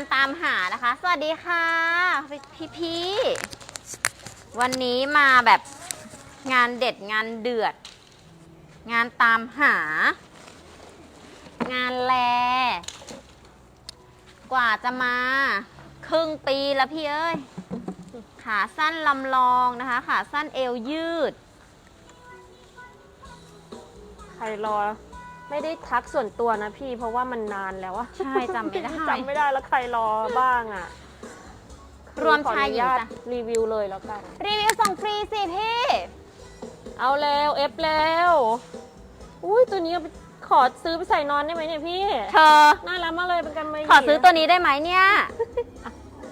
านตามหานะคะ สวัสดีค่ะ พี่พี่วันนี้มาแบบงานเด็ดงานเดือด งานตามหา งานแล กว่าจะมา ครึ่งปีแล้วพี่เอ้ย ขาสั้นลำลองนะคะ ขาสั้นเอวยืด ใครรอ ไม่ได้ทักส่วนตัวนะพี่ เพราะว่ามันนานแล้วอะใช่จำไม่ได้ จำไม่ได้แล้วใครรอบ้างอะรวมชายหญิงขออนุญาตจ้ะรีวิวเลยแล้วกัน รีวิวส่งฟรีสิพี่ เอาแล้วเอฟแล้วอุ้ยตัวนี้เอาไปขอซื้อไปใส่นอนได้ไหมเนี่ยพี่เธอ น่ารักมากเลยเป็นกันไม่ขอซื้อตัวนี้ได้ไหมเนี่ย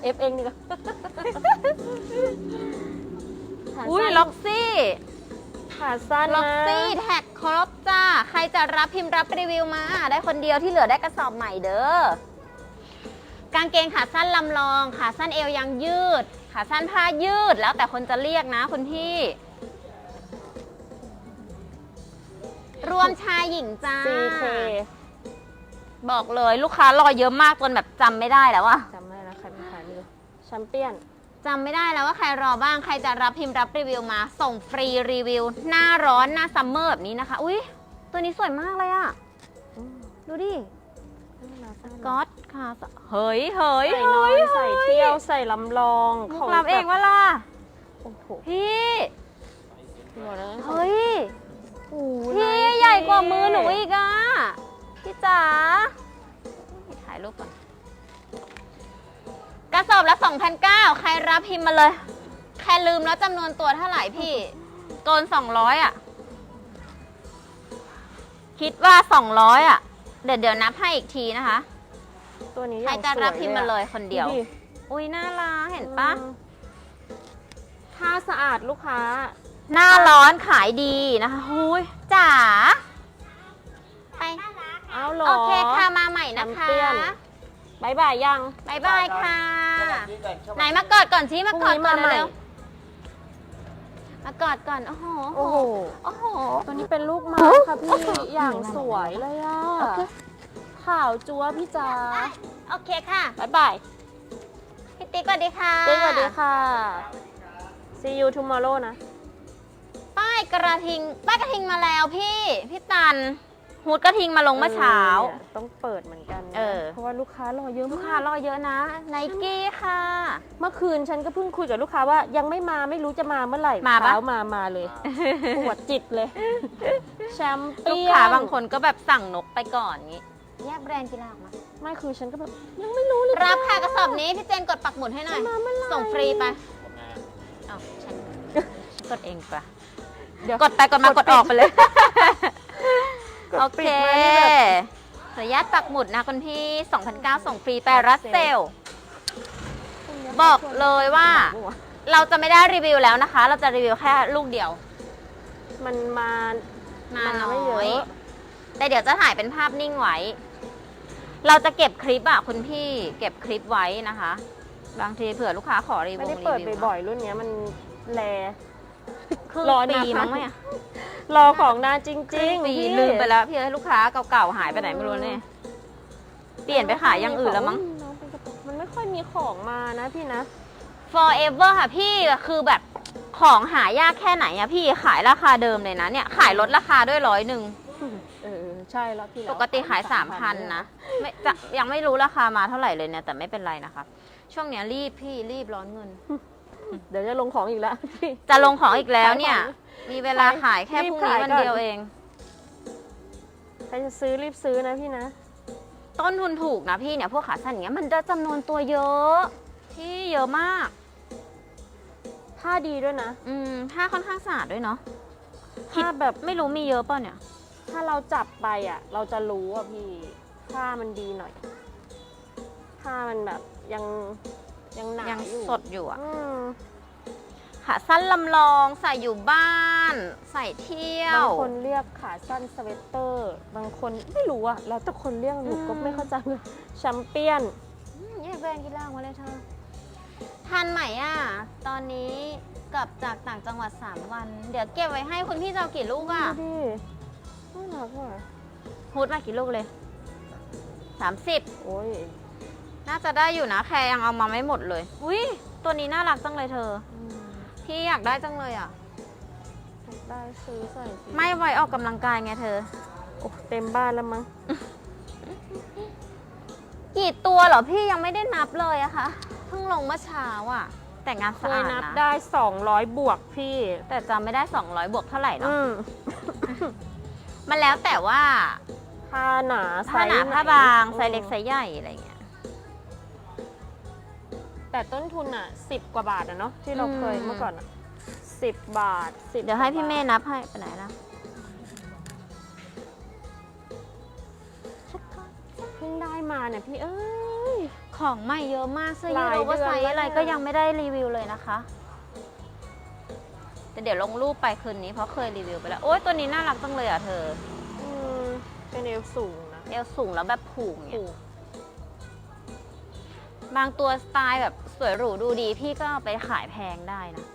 เอฟเองดีกว่าอุ้ยล็อกซี่ขาสั้นล็อกนะซี่แท็ก ครบจ้า ใครจะรับพิมพ์รับรีวิวมา ได้คนเดียวที่เหลือได้กระสอบใหม่เด้อกางเกงขาสั้นลำลองขาสั้นเอวยางยืด ขาสั้นผ้ายืดแล้วแต่คนจะเรียกนะคุณพี่ รวมชายหญิงจ้า CK บอกเลยลูกค้ารอเยอะมากจนแบบจำไม่ได้แล้วอะจำไม่ได้แล้วใครเป็นใครไม่รู้แชมเปี้ยน จำไม่ได้แล้วว่าใครรอบ้างใครจะรับพิมพ์รับรีวิวมา ส่งฟรีรีวิว หน้าร้อนหน้าซัมเมอร์แบบนี้นะคะ อุ้ยตัวนี้สวยมากเลยอะดูดิก๊อตค่ะ เฮ้ยเฮ้ยใส่นอนใส่เที่ยวใส่ลำลองมุกรับเองว่าล่ะโอ้โหพี่หมดแล้วเฮ้ยโอ้โพี่ไนท์ใหญ่กว่ามือหนูอีกอะพี่จ๋าถ่ายรูปก่อนก ระสอบละ2,009ใครรับพิมพ์มาเลย แค่ลืมแล้วจำนวนตัวเท่าไหร่พี่โกน200อะ คิดว่า 200อะ เดี๋ยวเดี๋ยวนับให้อีกทีนะคะ ตัวนี้ใครจะรับพิมพ์มาเลยคนเดียวดิอุ้ยน่ารักเห็นปะอืมผ้าสะอาดลูกค้า หน้าร้อนขายดีนะคะหุยจ๋าไปเอาเหรอโอเคค่ะมาใหม่นะคะน้ำเตี้ยนบายบายยังบายบายค่ะ ไหนมากอดก่อนสิมากอดก่อนพรุ่งนี้มาใหม่ เร็วๆมากอดก่อนโอ้โหโอ้โห โอ้โห ตัวนี้เป็นลูกไม้ค่ะพี่ อย่างสวยเลยอะโอเค ขาวจัวพี่จ๋าโอเคค่ะบายบายพี่ติ๊กสวัสดีค่ะเจ๊สวัสดีค่ะ see you tomorrow นะ ป้ายกระทิงป้ายกระทิงมาแล้วพี่ พี่ตันฮูดกระทิงมาลงเมื่อเช้าออนี่ยต้องเปิดเหมือนกัน ลูกค้ารอเยอะลูกมากค้ารอเยอะนะไนกี้ค่ะ เมื่อคืนฉันก็เพิ่งคุยกับลูกค้าว่ายังไม่มาไม่รู้จะมาเมื่อไหร่มาปะ เช้ามามาเลยปวดจิตเลย แชมเปี้ยน ลูกค้าบางคนก็แบบสั่งนกไปก่อนงี้แยกแบรนด์กีฬาออกมาไม่คือฉันก็แบบยังไม่รู้เลยรับค่ะกระสอบนี้พี่เจนกดปักหมุดให้หน่อย มาเมื่อไหร่ส่งฟรีไปเอาฉันกดเองปะเดี๋ยวกดไปกดมากดออกไปเลย กดโอปิเคดไว้นี่แบบข ออนุญาตปักหมุดนะคุณพี่2,009ส่งฟรีไปรัสเซล บอกเลยว่า เราจะไม่ได้รีวิวแล้วนะคะ เราจะรีวิวแค่ลูกเดียว มันมามามาน้ไม่เยอยอะแต่เดี๋ยวจะถ่ายเป็นภาพนิ่งไว้ เราจะเก็บคลิปอะคุณพี่ เก็บคลิปไว้นะคะ บางทีเผื่อลูกค้าขอรีวิวไม่ได้เปิดรีวิวบ่อยๆรุ่นเนี้ยมันแลครึ่งรอปีนานมั้งไหมอะ รอของนานจริงครึ่งๆปีพี่ลืมไปแล้วพี่เอ้ยลูกค้าเก่าๆหายไปไหนไม่รู้เนี่ยเปลี่ยนไปขายอย่างอื่นแล้วมั้ง น้องเป็นกระปุกมันไม่ค่อยมีของมานะพี่นะ forever ค่ะพี่คือแบบของหายากแค่ไหนอะพี่ขายราคาเดิมเลยนะเนี่ยขายลดราคาด้วยร้อยหนึ่งเออใช่แล้วพี่แล้วปกติขายสามพันนะไม่จะยังไม่รู้ราคามาเท่าไหร่เลยเนี่ยแต่ไม่เป็นไรนะคะ ช่วงเนี้ยรีบพี่รีบร้อนเงิน เดี๋ยวจะลงของอีกแล้วพี่ จะลงของอีกแล้วเนี่ย ขายของมีเวลาขายแค่พรุ่งนี้วันเดียวเอง ใครจะซื้อรีบซื้อนะพี่นะ ต้นทุนถูกนะพี่เนี่ยพวกขาสั้นอย่างเงี้ยมันจะจำนวนตัวเยอะ ที่เยอะมาก ผ้าดีด้วยนะ อืมผ้าค่อนข้างสะอาดด้วยเนาะผ้าแบบไม่รู้มีเยอะเปล่าเนี่ย ถ้าเราจับไปอะ เราจะรู้อะพี่ ผ้ามันดีหน่อย ผ้ามันแบบยัง ยังหนายังอยู่สดอยู่อะอืมขาสั้นลำลองใส่อยู่บ้าน ใส่เที่ยว บางคนเรียกขาสั้นสเวตเตอร์ บางคนไม่รู้อะแล้วแต่คนเรียกหนูก็อืม ไม่เข้าใจเลยแชมเปี้ยน อืมแยกแบรนด์กีฬาออกมาเลยเธอทันไหมอะ ตอนนี้กลับจากต่างจังหวัด 3 วัน เดี๋ยวเก็บไว้ให้คุณพี่จะเอากี่ลูกอะ ดูดิน่ารักอะฮูดมากี่ลูกเลย 30 โอ้ย น่าจะได้อยู่นะแคร์ยังเอามาไม่หมดเลยอุ้ยตัวนี้น่ารักจังเลยเธออืมพี่อยากได้จังเลยอะ ได้ซื้อใส่สิไม่ไว้ออกกำลังกายไงเธอ โอ้เต็มบ้านแล้วมั้ง กี่ตัวเหรอพี่ยังไม่ได้นับเลยอะคะเพิ่งลงเมื่อเช้าอะแต่งานเคสะยอาดนับนะได้ 200 บวกพี่ แต่จำไม่ได้ 200 บวกเท่าไหร่เนาะอืมมันแล้วแต่ว่าผ้าหนาไซผ้าหนาส์ไผ้าบางไซส์อืมเล็กไซส์ใหญ่อะไรเงี้ย แต่ต้นทุนอะ10กว่าบาทอะเนาะที่เราอืมเคยเมื่อก่อนอะ10บาท10เดี๋ยวให้พี่เมย์นับให้ไปไหนนะเพิ่งได้มาเนี่ยพี่เอ้ย ของใหม่เยอะมากเสื้อหยืดลายโอเวอร์ไซเดือนส์อะไรแล้วเนี่ยก็ยังไม่ได้รีวิวเลยนะคะ แต่เดี๋ยวลงรูปไปคืนนี้เพราะเคยรีวิวไปแล้ว โอ๊ยตัวนี้น่ารักจังเลยอะเธอ อืมเป็นเอวสูงนะเอวสูงแล้วแบบผูกเนี่ย ถูก บางตัวสไตล์แบบสวยหรูดูดีพี่ก็เอาไปขายแพงได้นะ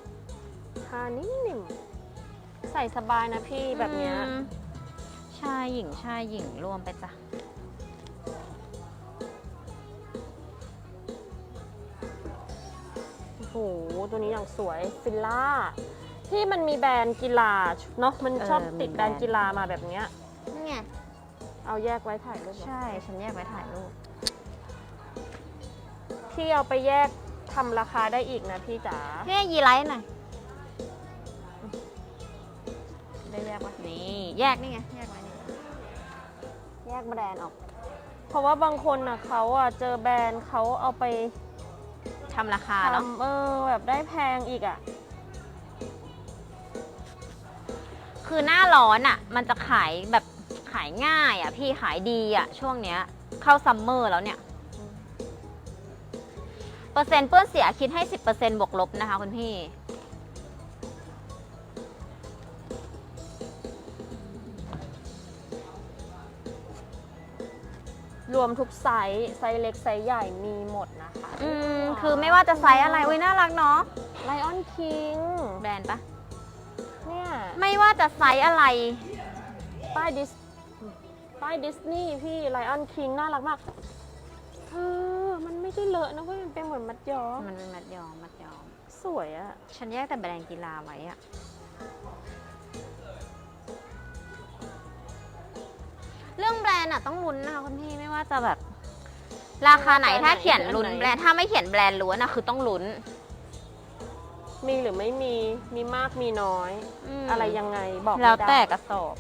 ผ้านิ่มๆใส่สบายนะพี่แบบเนี้ย อืมชายหญิงชายหญิงรวมไปจ้ะ โอ้โห ตัวนี้อย่างสวยฟิลล่า ที่มันมีแบรนด์กีฬาเนาะ มันชอบติดแบรนด์กีฬามาแบบเนี้ย นี่ไงเอาแยกไว้ถ่ายรูปเหรอใช่ ฉันแยกไว้ถ่ายรูป พี่เอาไปแยกทำราคาได้อีกนะพี่จ๋าพี่ยีไลท์หน่อย ได้แยกปะนี่แยกนี่ไง แยกไว้นี่แยกแบรนด์ออก เพราะว่าบางคนน่ะเขาอะเจอแบรนด์เขาเอาไปทำราคาเนาะทำเออแบบได้แพงอีกอะ คือหน้าร้อนอะ มันจะขายแบบขายง่ายอะ พี่ขายดีอะ ช่วงเนี้ย เข้าซัมเมอร์แล้วเนี่ย เปอร์เซ็นต์เปื้อนเสียคิดให้ 10%บวกลบนะคะคุณพี่ รวมทุกไซส์ไซส์เล็กไซส์ใหญ่มีหมดนะคะอืม คือไม่ว่าจะไซส์อะไรอุ้ยน่ารักเนาะไลออนคิงแบรนด์ปะเนี่ยไม่ว่าจะไซส์อะไร ป้ายดิสป้ายดิสนีย์พี่ไลออนคิงน่ารักมากเธอมัน ไม่ได้เลอะนะเว้ยมันเป็นเหมือนมัดย้อมมันเป็นมัดยอมมัดยอม สวยอะฉันแยกแต่แบรนด์กีฬาไว้อะเรื่องแบรนด์อะต้องลุ้นนะคะคุณพี่ไม่ว่าจะแบบ ราคาไหนถ้าเขียนลุ้นแบรนด์ถ้าไม่เขียนแบรนด์ล้วนอะคือต้องลุ้นมีหรือไม่มีมีมากมีน้อย มอะไรยังไงบอกไม่แล้วได้แต่กระสอบ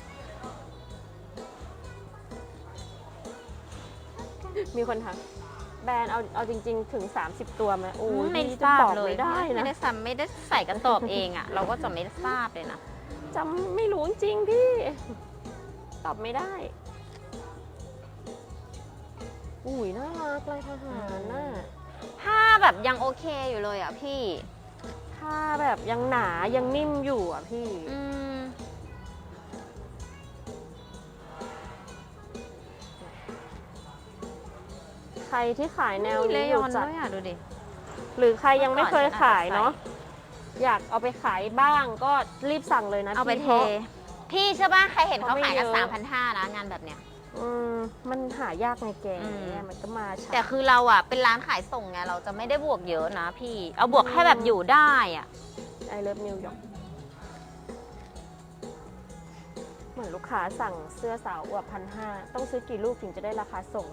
มีคนทัก แบรนด์เอาเอาจริง ๆ ถึง 30 ตัวไหมโอ้ยไม่พี่ทราบตอบเลยไม่ได้ไม่นะได้ซ้ำไม่ได้ใส่กระสอบเองอะเราก็จะไม่ทราบเลยนะ จำไม่รู้จริงๆพี่ ตอบไม่ได้ อุ้ยน่ารักลายทหารน่ะผ้าแบบยังโอเคอยู่เลยอะพี่ ผ้าแบบยังหนายังนิ่มอยู่อะพี่ อืม รที่ขายแนวมีเลนี้ยอยู่อนจัด้ดวยอะดูดิ หรือใครยังไม่เคยเมื่อก่อนขายฉันอาจจะเนาะอยากเอาไปขายบ้างก็รีบสั่งเลยนะเอาไปพี่เทพราะ พี่ใช่ป่ะใครเห็นเขาขายกันเพราะไม่เยอะ สามพันห้านะงานแบบเนี้ย อืมมันหายากไงแกอืม เนี่ยมันก็มาช้า แต่คือเราอะเป็นร้านขายส่งไงเราจะไม่ได้บวกเยอะนะพี่ เอาบวกแค่แบบอยู่ได้อะไอเลิฟนิวยอร์กเหมือนลูกค้าสั่งเสื้อสาวอวบพันห้าต้องซื้อกี่ลูกถึงจะได้ราคาส่ง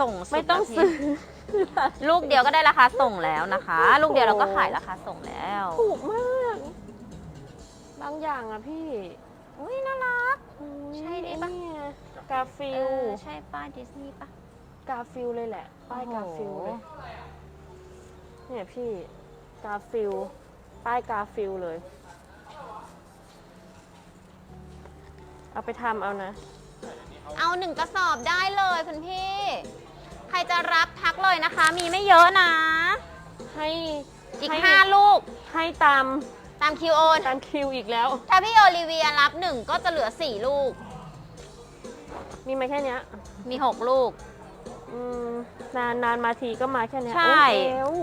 ส่งสุดไม่ต้องแล้วพี่ซื้อ ลูกเดียวก็ได้ราคาส่งแล้วนะคะ ลูกเดียวเราก็ขายราคาส่งแล้ว ถูกมาก บางอย่างอะพี่อุ้ยน่ารัก อุ๊ยใช่ดิปะ เนี่ยกาฟิเอลอใช่ป้ายดิสนีย์ปะกาฟิลเลยแหละ ป้ายกาฟิลเลย เนี่ยพี่กาฟิลป้ายกาฟิลเลย เอาไปทำเอานะ เอาหนึ่งกระสอบได้เลยคุณพี่ ใครจะรับทักเลยนะคะ มีไม่เยอะนะ ให้อีก ให้ห้าลูกให้ตามตามคิวโอนตามคิวอีกแล้ว ถ้าพี่โอลิเวียรับหนึ่งก็จะเหลือสี่ลูก มีมาแค่เนี้ย มีหกลูก อืมนานนานมาทีก็มาแค่เนี้ยใช่ โอ้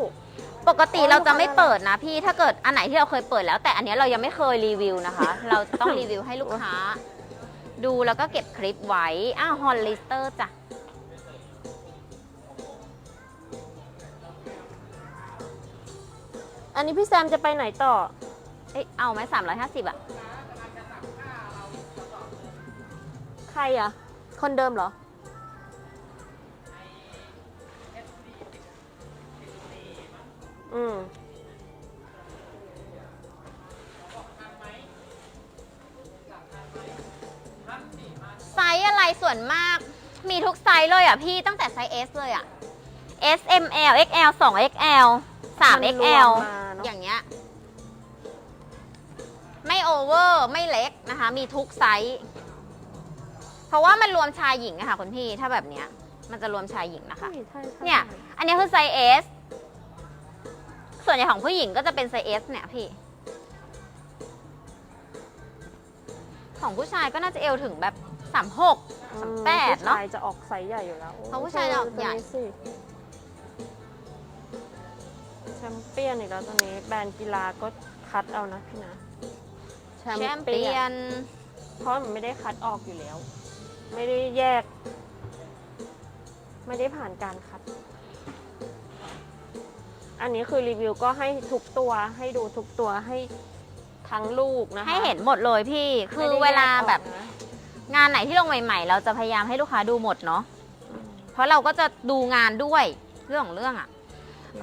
เอว ปกติโอ้ยเราจะไม่ลูกค้าเปิดนะพี่ถ้าเกิดอันไหนที่เราเคยเปิดแล้ว แต่อันเนี้ยเรายังไม่เคยรีวิวนะคะ เราจะต้องรีวิวให้ลูกค้า ดูแล้วก็เก็บคลิปไว้อ้าวฮอลลิสเตอร์จ้ะ อันนี้พี่แซมจะไปไหนต่อ เอ้ยเอาไหมสามร้อยห้าสิบอะใครอะคนเดิมเหรอ อืมไซส์อะไรส่วนมาก มีทุกไซส์เลยอะพี่ตั้งแต่ไซส์ S เลยอะ S M L X L 2 X L 3มัน X รว L มมาเน อะอย่างเงี้ยไม่โอเวอร์ไม่เล็กนะคะ มีทุกไซส์เพราะว่ามันรวมชายหญิงอะค่ะคุณพี่ถ้าแบบเนี้ย มันจะรวมชายหญิงนะคะ ใช่ใช่ใช่เนี่ย อันนี้คือไซส์ S ส่วนใหญ่ของผู้หญิงก็จะเป็นไซส์ S เนี่ยพี่ ของผู้ชายก็น่าจะเอวถึงแบบ36อืสามมแปดเนอะผู้ชายจะออกไซส์ใหญ่อยู่แล้วเพราะผู้ชายจะออกใหญ่ตัวนี้สิแช มเปี้ยนอีกแล้วตอนนี้ แบรนด์กีฬาก็คัดเอานะพี่นะ แชมเปี้ยน เพราะมันไม่ได้คัดออกอยู่แล้ว ไม่ได้แยก ไม่ได้ผ่านการคัด อันนี้คือรีวิวก็ให้ทุกตัวให้ดูทุกตัวให้ทั้งลูกนะคะให้เห็นหมดเลยพี่ คืไม่อได้เวลาแยกออกแบบนะงานไหนที่ลงใหม่ๆ เราจะพยายามให้ลูกค้าดูหมดเนาะอืมเพราะเราก็จะดูงานด้วยเรื่องของเรื่องอะ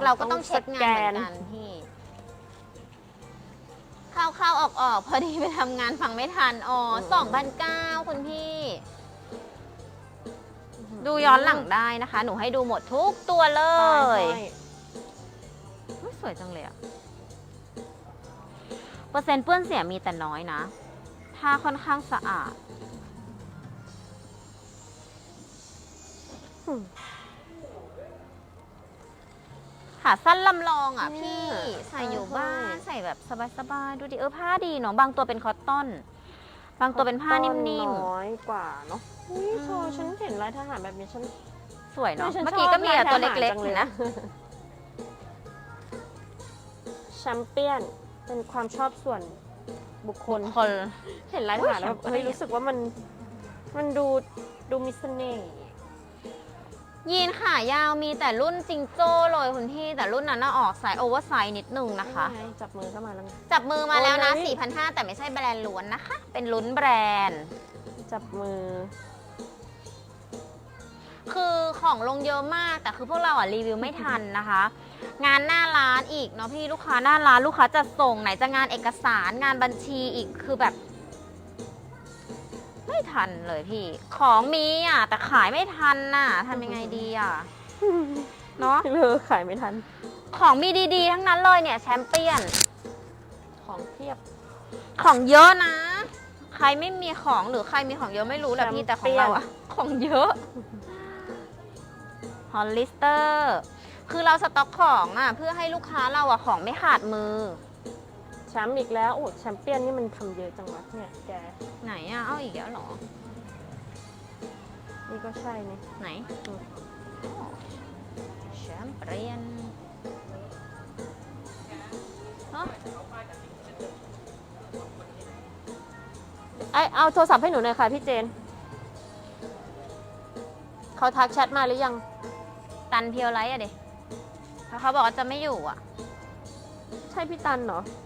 เราก็ต้องเช็คงานเหมือนสกันพี่เข้าเข้าออกออกพอดีไปทำงานฟังไม่ทัน อ๋อสองพันเก้าคุณพี่ ดูย้อนหลังได้นะคะ หนูให้ดูหมดทุกตัวเลใช่ยใช่อุ๊ยสวยจังเลยอะเปอร์เซ็นต์เปื้อนเสียมีแต่น้อยนะ ถ้าค่อนข้างสะอาดอืม ขาสั้นลำลองอะเนี่พี่ยใส่อยู่ใช่บ้านใส่แบบสบายๆดูดิเออผ้าดีเนาะบางตัวเป็นคอตตอน บางตัวเป็นผ้านิ่มน้อยกว่าเนาะอุ้ยอืมโชว์ฉันเห็นลายทหารแบบนี้ฉันๆสวยเนาะฉันเมื่อกี้ชบก็มีแต่ตัวายทหารเล็กจังๆเลเห็ยนนะแชมเปี้ยนเป็นความชอบส่วนบุคคลคนเห็นลายทหารแล้วอุ๊ยเฮ้ยแชมเปี้ยนรู้สึกว่ามันมันดูดูมีเสน่ห์ ยีนขายาวมีแต่รุ่นจิงโจ้เลยคุณพี่แต่รุ่นนั้นน่ะออกสายโอเวอร์ไซส์นิดนึงนะคะไงจับมือเข้ามาแล้วไง จับมือมาแล้วนะ โอ้ย 4,500 แต่ไม่ใช่แบรนด์ล้วนนะคะ เป็นลุ้นแบรนด์ จับมือ คือของลงเยอะมากแต่คือพวกเราอะรีวิวไม่ทันนะคะ งานหน้าร้านอีกเนาะพี่ลูกค้าหน้าร้านลูกค้าจะส่งไหนจะงานเอกสารงานบัญชีอีกคือแบบ ไม่ทันเลยพี่ ของมีอะ แต่ขายไม่ทันน่ะทำยังไงดีอะ เนาะเลอขายไม่ทัน ของมีดีๆ ทั้งนั้นเลยเนี่ยแชมเปี้ยน ของเทียบ ของเยอะนะ ใครไม่มีของหรือใครมีของเยอะไม่รู้แหละพี่แต่ของเราอะของเยอะฮอลลิสเตอร์ คือเราสต็อกของอะเพื่อให้ลูกค้าเราอะของไม่ขาดมือ แชมป์อีกแล้ว โอ้แชมเปี้ยนนี่มันทำเยอะจังวะเนี่ยแก ไหนอะเอาอีกแล้วเหรอ นี่ก็ใช่นี่ไหนอ๋อแชมเปี้ยนเอ้อไอเอาโทรศัพท์ให้หนูหน่อยค่ะพี่เจน เขาทักแชทมาหรือยัง ตันเพียวไลท์อะดิแล้วเขาบอกว่าจะไม่อยู่อะใช่พี่ตันเหรอใช่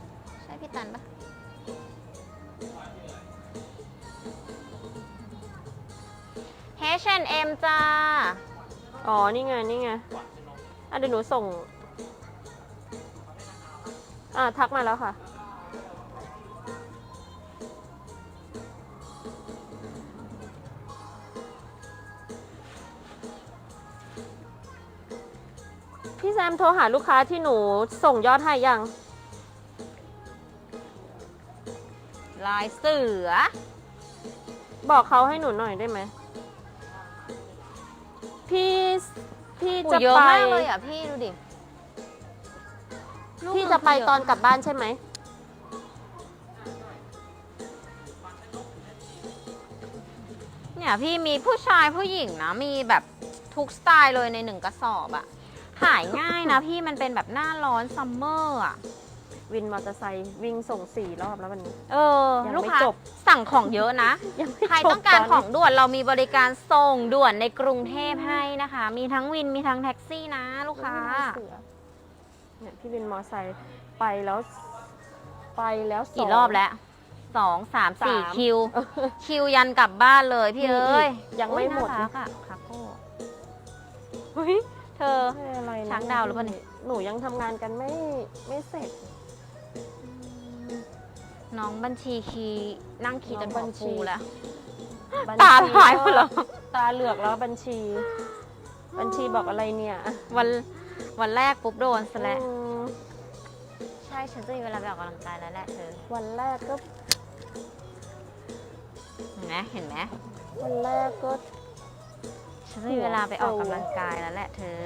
พี่ตันปะ H&M จ้า อ๋อ นี่ไง นี่ไง อะเดี๋ยวหนูส่ง อ่าทักมาแล้วค่ะ พี่แซมโทรหาลูกค้าที่หนูส่งยอดให้ยัง ลายเสือ บอกเขาให้หนูหน่อยได้ไหม พี่พี่หูจะเยอะไป มากเลยอะพี่ดูดิลูกพี่จะไปมืคืเยตอนกลับบ้านใช่ไหม เนี่ยพี่มีผู้ชายผู้หญิงนะ มีแบบทุกสไตล์เลยในหนึ่งกระสอบอะขายง่ายนะพี่มันเป็นแบบหน้าร้อนซัมเมอร์อะ วินมอเตอร์ไซค์วิ่งส่งสี่รอบแล้ววันนี้ เออ ยังลูกไม่ค้าจบ สั่งของเยอะนะ ยังไม่ใครจบต้องการนของด่วนเรามีบริการส่งด่วนในกรุงเทพให้นะคะ มีทั้งวินมีทั้งแท็กซี่นะ ลูกค้า เสือเนี่ยพี่วินมอไซค์ไปแล้ว ไปแล้วสง กี่รอบแล้วสองสามสี่สามคิวคิวยันกลับบ้านเลยพี่มีเอ้ยอีกยังไม่หมด อุ๊น่ารักอะคาโก้เฮ้ยเธอใช่อะไรนะช้างดาวหรือเปล่าเนี่ย หนูยังทำงานกันไม่ไม่เสร็จ น้องบัญชีคีย์นั่งคีย์จนน้หัองวบัญชีฟูแล้ว บัญตาชีลายหมดแล้ว ตาเหลือกแล้วบัญชี บัญชีบอกอะไรเนี่ยวันวันแรกปุ๊บโดนซะแล้ว อืมใช่ฉันจะมีเวลาไปออกกำลังกายแล้วแหละเธอวันแรกก็เห็นไหมเห็นไหมวันแรกก็ ฉันจะมีเวลาไปออกกำลังกายแล้วแหละเธอ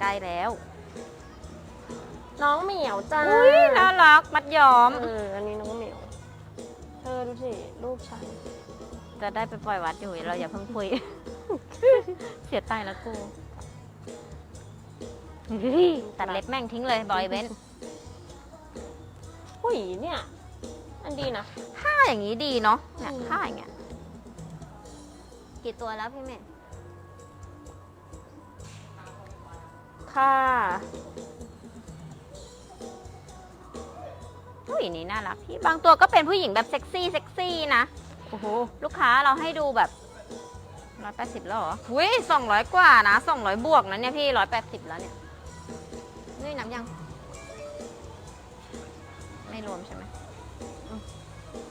ใกล้แล้ว น้องเหมียวจ้าอุ้ยน่ารักมัดย้อม เออ อันนี้น้องเหมียว เธอดูสิลูกฉัน จะได้ไปปล่อยวัดอยู่เราอย่าเพิ่งคุย เสียใจแล้วกูเฮ้ยตัดเล็บแม่งทิ้งเลยบอยเบนผู้หญิเนี่ย อันดีนะผ้าอย่างนี้ดีเนาะเนี่ยอืมผ้าอย่างเงี้ยกี่ตัวแล้วพี่เมย์ค่ะ ผู้หญิงนี้น่ารักพี่บางตัวก็เป็นผู้หญิงแบบเซ็กซี่เซ็กซี่นะโอ้โหลูกค้าเราให้ดูแบบร้อยแปดสิบแล้วเหรออุ้ยสองร้อยกว่านะสองร้อยบวกนะเนี่ยพี่ร้อยแปดสิบแล้วเนี่ยนี่นับยัง ไม่รวมใช่ไหมอืม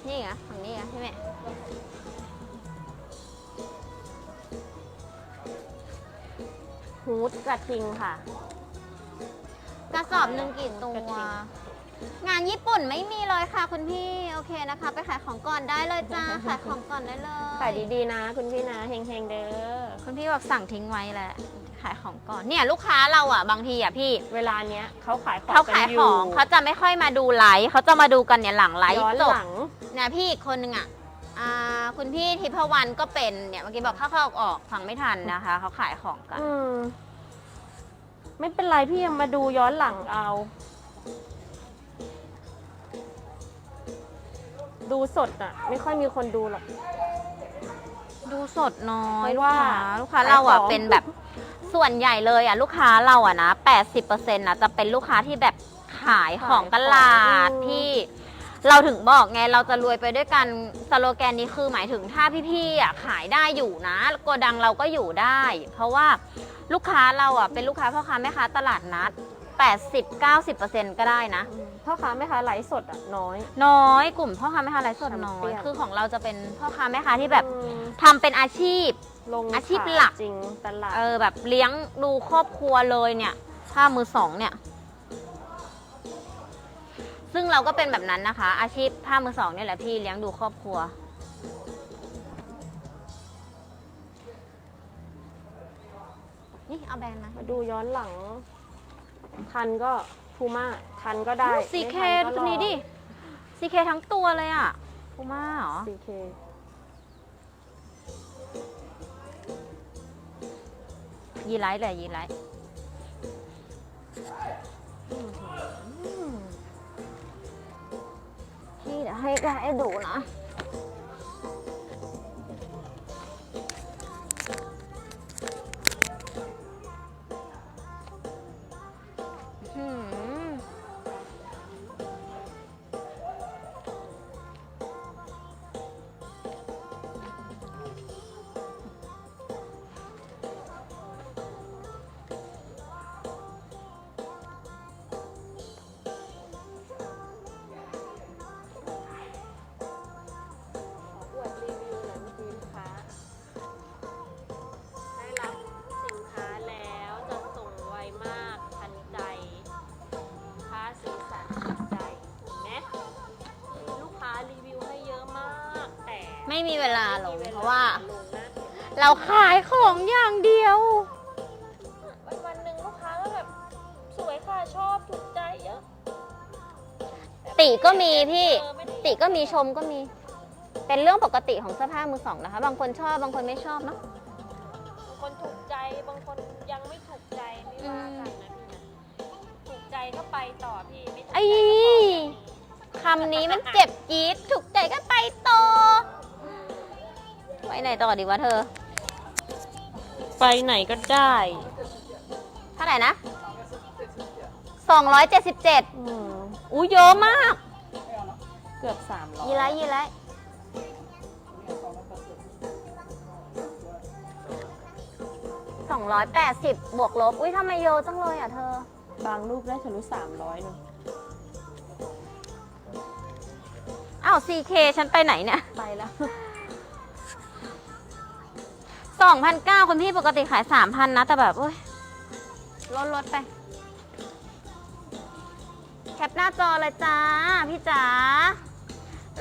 นี่ไงฝั่งนี้ไงพี่แม่ฮูดกระทิงค่ะ กระสอบหนึ่งกี่ตักระวทิ งงานญี่ปุ่นไม่มีเลยค่ะคุณพี่โอเคนะคะ ไปขายของก่อนได้เลยจ้าขายของก่อนได้เลยขายดีๆนะ คุณพี่นะเฮงๆเด้อคุณพี่บอกสั่งทิ้งไว้แหละขายของก่อนเนี่ยลูกค้าเราอะบางทีอะพี่เวลาเนี้ยเขาขายของเขาขายกันของยู่เขาจะไม่ค่อยมาดูไลฟ์เขาจะมาดูกันเนี่ยหลังไลฟ์ย้อนจบหลังเนี่ยพี่อีกคนนึงอะอ่าคุณพี่ทิพวรรณก็เป็นเนี่ยเมื่อกี้บอกเข้าๆออกๆฟังไม่ทันนะคะเขาขายของกันอืมไม่เป็นไรพี่ยังมาดูย้อนหลังเอา ดูสดอะ ไม่ค่อยมีคนดูหรอก ดูสดน้อยเพลูราะกว่าค้าลูกค้าเราอะขายของเป็นแบบส่วนใหญ่เลยอะลูกค้าเราอะนะ80%นะจะเป็นลูกค้าที่แบบขายของตลาดที่เราถึงบอกไงเราจะรวยไปด้วยกันสโลแกนนี้คือหมายถึงถ้าพี่ๆอะขายได้อยู่นะโกดังเราก็อยู่ได้ เพราะว่าลูกค้าเราอะเป็นลูกค้าพ่อค้าแม่ค้าตลาดนัด 80-90%ก็ได้นะอืมพ่อค้าแม่ค้าไลฟ์สดอะน้อย น้อยกลุ่มพ่อค้าแม่ค้าไร้ส่วนน้อแชมเปี้ยยนคือของเราจะเป็นพ่อค้าแม่ค้าที่แบบอืมทำเป็นอาชีพ ลงอาชีพขยหลัก จริงตลาดเออแบบเลี้ยงดูครอบครัวเลยเนี่ยผ้ามือสองเนี่ย ซึ่งเราก็เป็นแบบนั้นนะคะ อาชีพผ้ามือสองเนี่ยแหละพี่เลี้ยงดูครอบครัวนี่เอาแบรนด์มามาดูย้อนหลัง ทันก็พูม่าทันก็ได้ซีเคไม่ทัตัวนี้ดิซีเคทั้งตัวเลยอะพูม่าเหรอ ซีเคยีไลท์เลยยีไลท์พี่เดี๋ยวให้ให้ดูนะ ม่มีเวลาลงไม่มีเพราะว่าลงนะเราขายของอย่างเดียว วันวันๆหนึ่งลูกค้าก็แบบสวยค่ะชอบถูกใจเยอะติก็มีพี่เออไม่ได้ติก็มีชมก็มี เป็นเรื่องปกติของเสื้อผ้ามือสองนะคะ บางคนชอบบางคนไม่ชอบเนาะบางคนถูกใจบางคนยังไม่ถูกใจไม่ว่ากันนะพี่นะถูกใจก็ไปต่อพี่ไม่ถูกใจไอ้ก็พอแค่นี้คำนี้มันเจ็บจี๊ดถูกใจก็ไปต่อ ไปไหนต่อดีวะเธอ ไปไหนก็ได้ เท่าไหร่นะ 277อืมอู้เยอะมาก เกือบสามร้อยยีไรยีไรสองร้อยแปดสิบบวกลบ อุ้ยทำไมเยอะจังเลยอะเธอ บางรูปได้ทะลุสามร้อยเลยอ้าว CK ฉันไปไหนเนี่ย ไปแล้ว สองพันเก้าคุณพี่ปกติขายสามพันนะ แต่แบบโอ้ยลดลดไป แคปหน้าจอเลยจ้า พี่จ๋า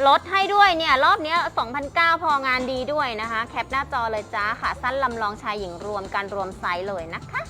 ลดให้ด้วยเนี่ย รอบนี้ย2,009พองานดีด้วยนะคะ แคปหน้าจอเลยจ้าค่ะ สั้นลำลองชายหญิงรวมกันรวมไซส์เลยนะคะ